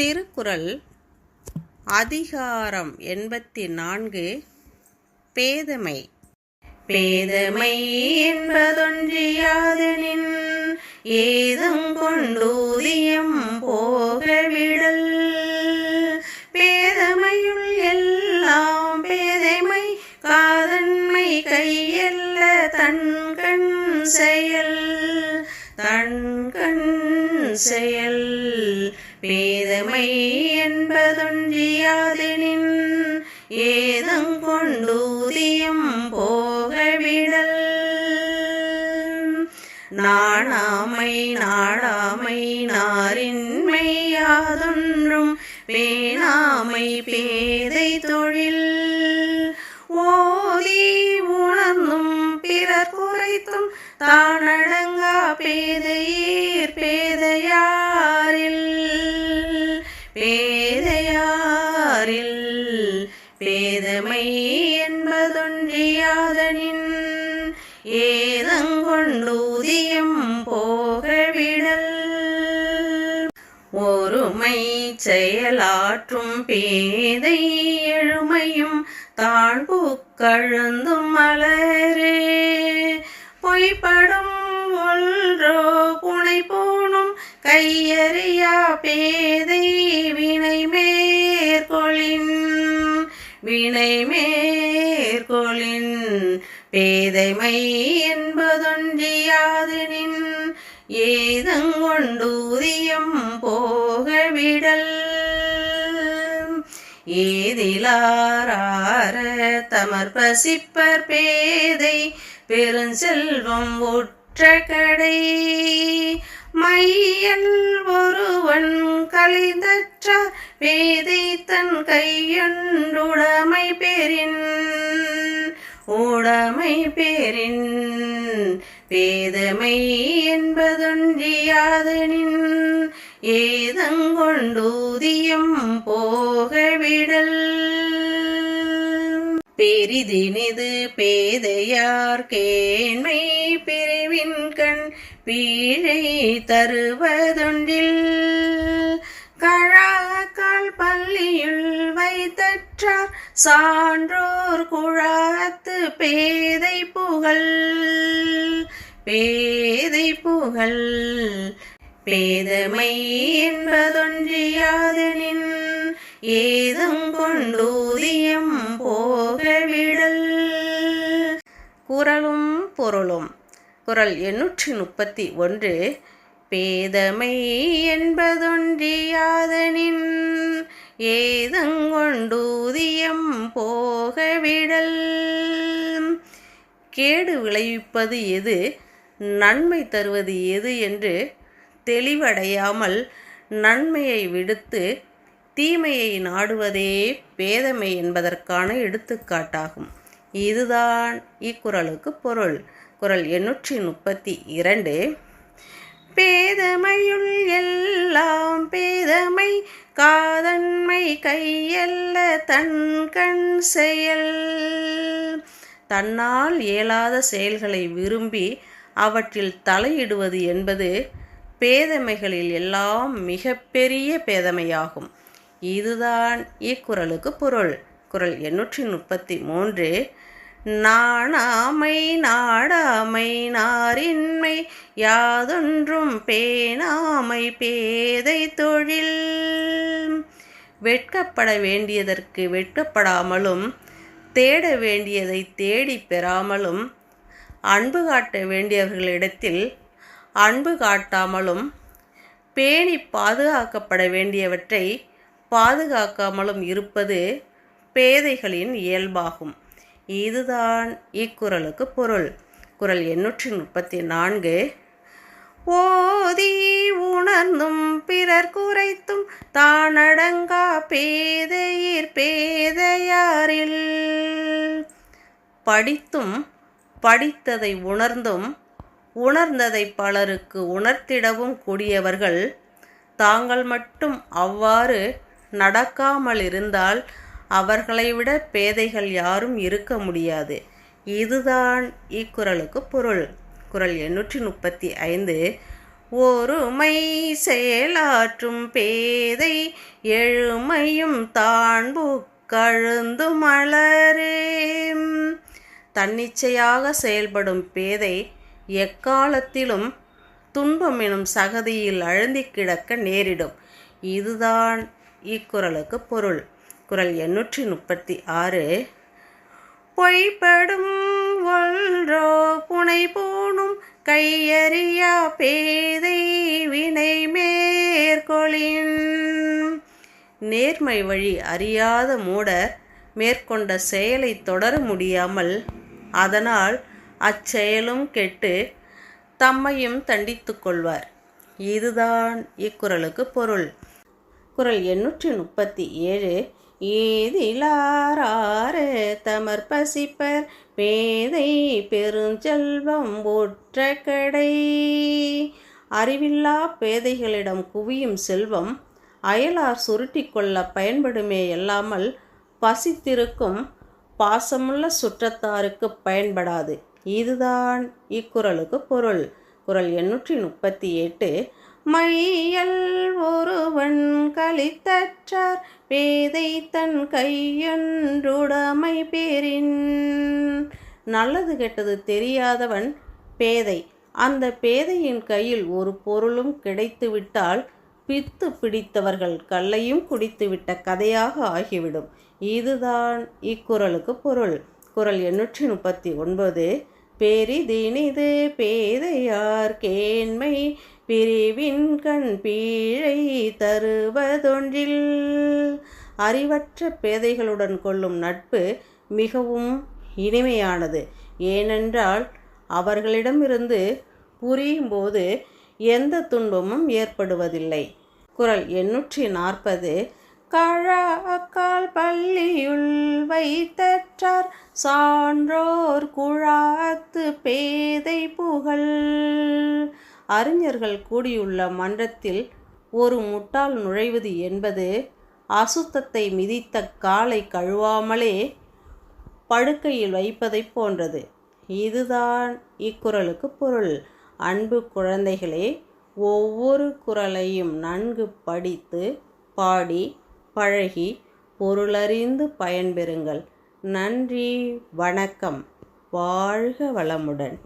திருக்குறள் அதிகாரம் எண்பத்தி நான்கு பேதமை பேதமை என்பதொன்றியாதனின் ஏதும் கொண்டூதியம் போகவிடல். பேதமையுள் எல்லாம் பேதைமை காதன்மை கையல்ல தன்கண் செயல். தன்கண் செயல் பேதமை என்பதொன்றியாதெனின் ஏதங்கொண்டூதியம் போகவிடல். நாணாமை நாடாமை நாரின்மை யாதொன்றும் பேணாமை பேதை ஒருமை செயலாற்றும் பேதை எழுமையும் தாழ்வு கழுந்தும் மலரே. பொய்ப்படும் ஒன்றோ புனை போனும் கையறியா பேதை வினை மேற்கொளின் வினை மேற்கொளின் பேதைமை ஏதங்கொண்டூதியம் போகவிடல். ஏதிலார தமர் பசிப்பர் பேதை பெருஞ்செல்வம் உற்ற கடை. மையல் ஒருவன் கலைந்தற்றார் பேதை தன் கையொன்றுடமை பெறின். ஊடமை பேரின் பேதமை என்பதொன்றியாதனின் ஏதங்கொண்டூதியம் போகவிடல். பெரிதினிது பேதையார் கேண்மை பிரிவின் கண் பீழை தருவதொன்றில். கழாக்கால் பள்ளியுள் வைத்தற்றார் சான்றோர் குழாத்து பேதை புகழ் பேதை புகழ். பேதமை என்பதொன்றியாதனின் ஏதும் கொண்டூதியம் போகவிடல். குரலும் பொருளும். குரல் எண்ணூற்றி முப்பத்தி ஒன்று. பேதமை என்பதொன்றியாதனின் ஏதங்கொண்டூதியம் போகவிடல். கேடு விளைவிப்பது எது? நன்மை தருவது எது என்று தெளிவடையாமல் நன்மையை விடுத்து தீமையை நாடுவதே பேதமை என்பதற்கான எடுத்துக்காட்டாகும். இதுதான் இக்குறளுக்கு பொருள். குரல் எண்ணூற்றி முப்பத்தி இரண்டு. பேதமையுள் எல்லாம் பேதமை காதன்மை கையல்ல தன்கண் செயல். தன்னால் இயலாத செயல்களை விரும்பி அவற்றில் தலையிடுவது என்பது பேதமைகளில் எல்லாம் மிகப்பெரிய பேதமையாகும். இதுதான் இக்குறளுக்கு பொருள். குரல் எண்ணூற்றி முப்பத்தி மூன்று நாணாமை நாடாமை நாரின்மை யாதொன்றும் பேணாமை பேதை தொழில். வெட்கப்பட வேண்டியதற்கு வெட்கப்படாமலும் தேட வேண்டியதை தேடி பெறாமலும் அன்பு காட்ட வேண்டியவர்களிடத்தில் அன்பு காட்டாமலும் பேணி பாதுகாக்கப்பட வேண்டியவற்றை பாதுகாக்காமலும் இருப்பது பேதைகளின் இயல்பாகும். இதுதான் இக்குறளுக்கு பொருள். குரல் எண்ணூற்றி முப்பத்தி நான்கு ஓதி உணர்ந்தும் பிறர் குறைத்தும் தானடங்கா பேதையீர் பேதையாரில். படித்தும் படித்ததை உணர்ந்தும் உணர்ந்ததை பலருக்கு உணர்த்திடவும் கூடியவர்கள் தாங்கள் மட்டும் அவ்வாறு நடக்காமல் இருந்தால் அவர்களை விட பேதைகள் யாரும் இருக்க முடியாது. இதுதான் இக்குறளுக்கு பொருள். குறள் எண்ணூற்றி முப்பத்தி ஐந்து ஒருமை செயலாற்றும் பேதை எழுமையும் தான்பு கழுந்து மலரே. தன்னிச்சையாக செயல்படும் பேதை எக்காலத்திலும் துன்பம் எனும் சகதியில் அழுந்தி கிடக்க நேரிடும். இதுதான் இக்குறளுக்கு பொருள். குரல் எண்ணூற்றி முப்பத்தி ஆறு. பொய்ப்படும் ஒன்றோ புனை போனும் கையறியா பேதை வினை மேற்கொளின். நேர்மை வழி அறியாத மூடர் மேற்கொண்ட செயலை தொடர முடியாமல் அதனால் அச்செயலும் கெட்டு தம்மையும் தண்டித்து கொள்வார். இதுதான் இக்குறளுக்கு பொருள். குரல் எண்ணூற்றி முப்பத்தி ஏழு. ஏதிலாரே தமர் பசிப்பர் பேதை பெருஞ்செல்வம் ஒற்ற கடை. அறிவில்லா பேதைகளிடம் குவியும் செல்வம் அயலார் சுருட்டி கொள்ள பயன்படுமே அல்லாமல் பசித்திருக்கும் பாசமுள்ள சுற்றத்தாருக்கு பயன்படாது. இதுதான் இக்குறளுக்கு பொருள். குறள் எண்ணூற்றி முப்பத்தி எட்டு மையல் ஒருவன் கலித்தற்றார் பேதை தன் கையொன்றுடமை பேரின். நல்லது கெட்டது தெரியாதவன் பேதை. அந்த பேதையின் கையில் ஒரு பொருளும் கிடைத்துவிட்டால் பித்து பிடித்தவர்கள் கல்லையும் குடித்துவிட்ட கதையாக ஆகிவிடும். இதுதான் இக்குறளுக்கு பொருள். குறள் எண்ணூற்றி முப்பத்தி ஒன்பது. பெரிதினிது பேதையார் கேண்மை பிரிவின் கண் பீழை தருவதொன்றில் அறிவற்ற பேதைகளுடன் கொள்ளும் நட்பு மிகவும் இனிமையானது. ஏனென்றால் அவர்களிடமிருந்து புரியும்போது எந்த துன்பமும் ஏற்படுவதில்லை. குரல் எண்ணூற்றி நாற்பது. கழாக்கால் பள்ளியுள் வைத்தற்றார் சான்றோர் குழாத்து பேதை புகழ். அறிஞர்கள் கூடியுள்ள மன்றத்தில் ஒரு முட்டாள் நுழைவது என்பது அசுத்தத்தை மிதித்த காலை கழுவாமலே படுக்கையில் வைப்பதைப் போன்றது. இதுதான் இக்குறளுக்கு பொருள். அன்பு குழந்தைகளே ஒவ்வொரு குறளையும் நன்கு படித்து பாடி பழகி பொருளறிந்து பயன்பெறுங்கள். நன்றி வணக்கம். வாழ்க வளமுடன்.